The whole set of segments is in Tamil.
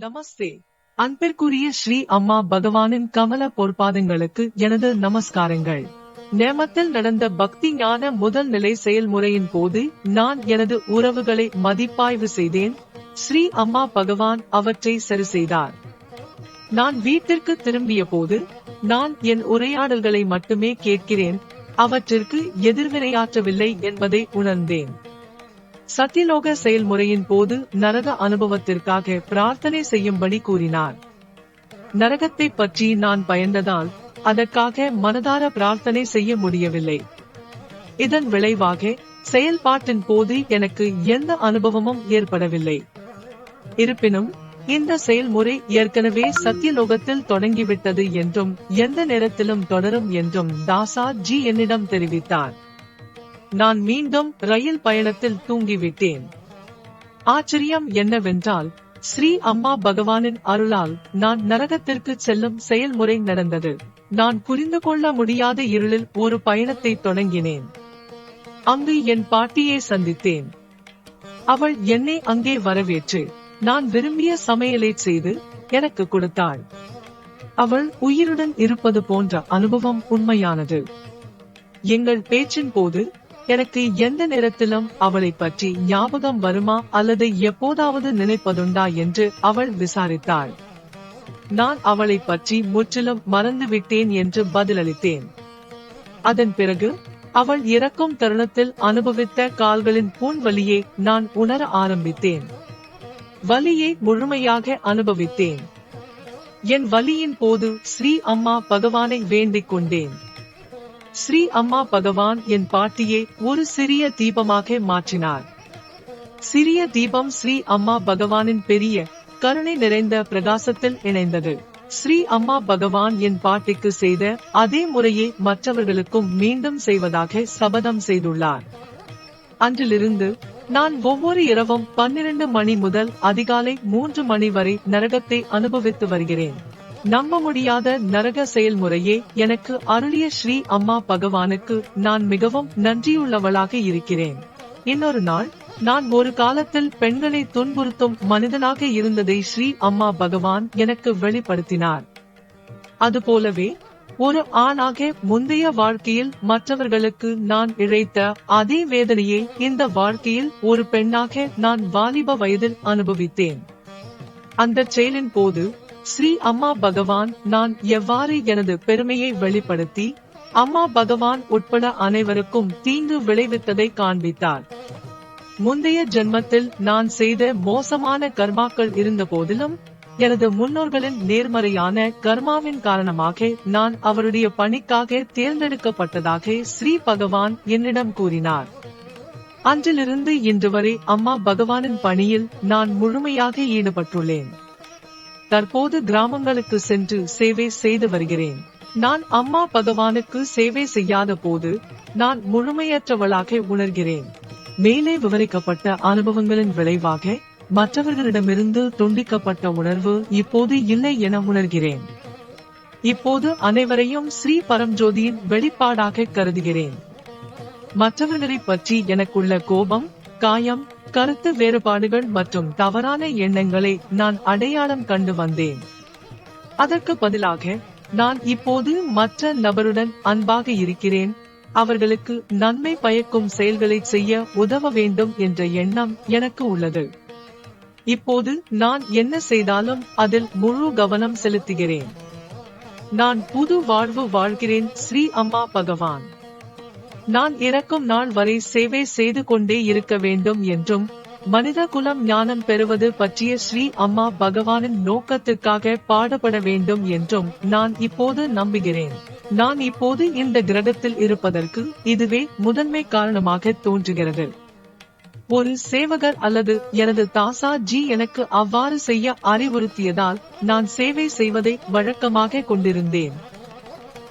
நமஸ்தே. அன்பிற்குரிய ஸ்ரீ அம்மா பகவானின் கமல பொற்பாதங்களுக்கு எனது நமஸ்காரங்கள். நேமத்தில் நடந்த பக்தி ஞான முதல் நிலை செயல்முறையின் போது நான் எனது உறவுகளை மதிப்பாய்வு செய்தேன். ஸ்ரீ அம்மா பகவான் அவற்றை சரி செய்தார். நான் வீட்டிற்கு திரும்பிய போது நான் என் உரையாடல்களை மட்டுமே கேட்கிறேன். அவற்றிற்கு எதிர்வினையாற்றவில்லை என்பதை உணர்ந்தேன். சத்தியலோக செயல்முறையின் போது நரக அனுபவத்திற்காக பிரார்த்தனை செய்யும்படி கூறினார். நரகத்தை பற்றி நான் பயந்ததால் அதற்காக மனதார பிரார்த்தனை செய்ய முடியவில்லை. இதன் விளைவாக செயல்பாட்டின் போது எனக்கு எந்த அனுபவமும் ஏற்படவில்லை. இருப்பினும் இந்த செயல்முறை ஏற்கனவே சத்தியலோகத்தில் தொடங்கிவிட்டது என்றும் எந்த நேரத்திலும் தொடரும் என்றும் தாசா ஜி என்னிடம் தெரிவித்தார். நான் மீண்டும் ரயில் பயணத்தில் தூங்கிவிட்டேன். ஆச்சரியம் என்னவென்றால் ஸ்ரீ அம்மா பகவானின் அருளால் நான் நரகத்திற்கு செல்லும் செயல்முறை நடந்தது. நான் புரிந்து கொள்ள முடியாத இருளில் ஒரு பயணத்தை தொடங்கினேன். அங்கு என் பாட்டியை சந்தித்தேன். அவள் என்னை அங்கே வரவேற்று நான் விரும்பிய சமையலை செய்து எனக்கு கொடுத்தாள். அவள் உயிருடன் இருப்பது போன்ற அனுபவம் உண்மையானது. எங்கள் பேச்சின் போது எனக்கு எந்த நேரத்திலும் அவளை பற்றி ஞாபகம் வருமா அல்லது எப்போதாவது நினைப்பதுண்டா என்று அவள் விசாரித்தாள். நான் அவளை பற்றி முற்றிலும் மறந்துவிட்டேன் என்று பதிலளித்தேன். அதன் பிறகு அவள் இறக்கும் தருணத்தில் அனுபவித்த கால்களின் பூன் வலியை நான் உணர ஆரம்பித்தேன். வலியை முழுமையாக அனுபவித்தேன். என் வலியின் போது ஸ்ரீ அம்மா பகவானை வேண்டிக் கொண்டேன். ஸ்ரீ அம்மா பகவான் என் பாட்டியை ஒரு சிறிய தீபமாக மாற்றினார். சிறிய தீபம் ஸ்ரீ அம்மா பகவானின் பெரிய கருணை நிறைந்த பிரகாசத்தில் இணைந்தது. ஸ்ரீ அம்மா பகவான் என் பாட்டிக்கு செய்த அதே முறையை மற்றவர்களுக்கும் மீண்டும் செய்வதாக சபதம் செய்துள்ளார். அன்றிலிருந்து நான் ஒவ்வொரு இரவும் பன்னிரண்டு மணி முதல் அதிகாலை மூன்று மணி வரை நரகத்தை அனுபவித்து வருகிறேன். நம்ப முடியாத நரக செயல்முறையே எனக்கு அருளிய ஸ்ரீ அம்மா பகவானுக்கு நான் மிகவும் நன்றியுள்ளவளாக இருக்கிறேன். இன்னொரு நாள் நான் ஒரு காலத்தில் பெண்களை துன்புறுத்தும் மனிதனாக இருந்ததை ஸ்ரீ அம்மா பகவான் எனக்கு வெளிப்படுத்தினார். அதுபோலவே ஒரு ஆணாக முந்தைய வாழ்க்கையில் மற்றவர்களுக்கு நான் இழைத்த அதே வேதனையை இந்த வாழ்க்கையில் ஒரு பெண்ணாக நான் வாலிப வயதில் அனுபவித்தேன். அந்த செயலின் போது ஸ்ரீ அம்மா பகவான் நான் எவ்வாறு எனது பெருமையை வெளிப்படுத்தி அம்மா பகவான் உட்பட அனைவருக்கும் தீங்கு விளைவித்ததை காண்பித்தார். முந்தைய ஜென்மத்தில் நான் செய்த மோசமான கர்மாக்கள் இருந்த போதிலும் எனது முன்னோர்களின் நேர்மறையான கர்மாவின் காரணமாக நான் அவருடைய பணிக்காக தேர்ந்தெடுக்கப்பட்டதாக ஸ்ரீ பகவான் என்னிடம் கூறினார். அன்றிலிருந்து இன்று வரை அம்மா பகவானின் பணியில் நான் முழுமையாக ஈடுபட்டுள்ளேன். தற்போது கிராமங்களுக்கு சென்று சேவை செய்து வருகிறேன். நான் அம்மா பகவானுக்கு சேவை செய்யாத போது நான் முழுமையற்றவளாக உணர்கிறேன். மேலே விவரிக்கப்பட்ட அனுபவங்களின் விளைவாக மற்றவர்களிடமிருந்து துண்டிக்கப்பட்ட உணர்வு இப்போது இல்லை என உணர்கிறேன். இப்போது அனைவரையும் ஸ்ரீ பரம்ஜோதியின் வெளிப்பாடாக கருதுகிறேன். மற்றவர்களை பற்றி எனக்குள்ள கோபம் காயம் கருத்து வேறுபாடுகள் மற்றும் தவறான எண்ணங்களை நான் அடையாளம் கண்டு வந்தேன். அதற்கு பதிலாக நான் இப்போது மற்ற நபருடன் அன்பாக இருக்கிறேன். அவர்களுக்கு நன்மை பயக்கும் செயல்களை செய்ய உதவ வேண்டும் என்ற எண்ணம் எனக்கு உள்ளது. இப்போது நான் என்ன செய்தாலும் அதில் முழு கவனம் செலுத்துகிறேன். நான் புது வாழ்வு வாழ்கிறேன் ஸ்ரீ அம்மா பகவான். நான் இறக்கும் நாள் வரை சேவை செய்து கொண்டே இருக்க வேண்டும் என்றும் மனித குலம் ஞானம் பெறுவது பற்றிய ஸ்ரீ அம்மா பகவானின் நோக்கத்துக்காக பாடுபட வேண்டும் என்றும் நான் இப்போது நம்புகிறேன். நான் இப்போது இந்த கிரகத்தில் இருப்பதற்கு இதுவே முதன்மை காரணமாக தோன்றுகிறது. ஒரு சேவகர் அல்லது எனது தாசா ஜி எனக்கு அவ்வாறு செய்ய அறிவுறுத்தியதால் நான் சேவை செய்வதை வழக்கமாக கொண்டிருந்தேன்.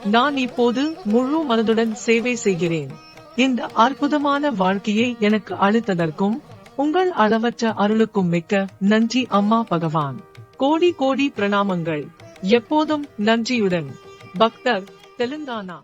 நான் இப்போது முழு மனதுடன் சேவை செய்கிறேன். இந்த அற்புதமான வாழ்க்கையை எனக்கு அளித்ததற்கும் உங்கள் அளவற்ற அருளுக்கும் மிக்க நன்றி அம்மா பகவான். கோடி கோடி பிரணாமங்கள். எப்போதும் நன்றியுடன். பக்தர் தெலுங்கானா.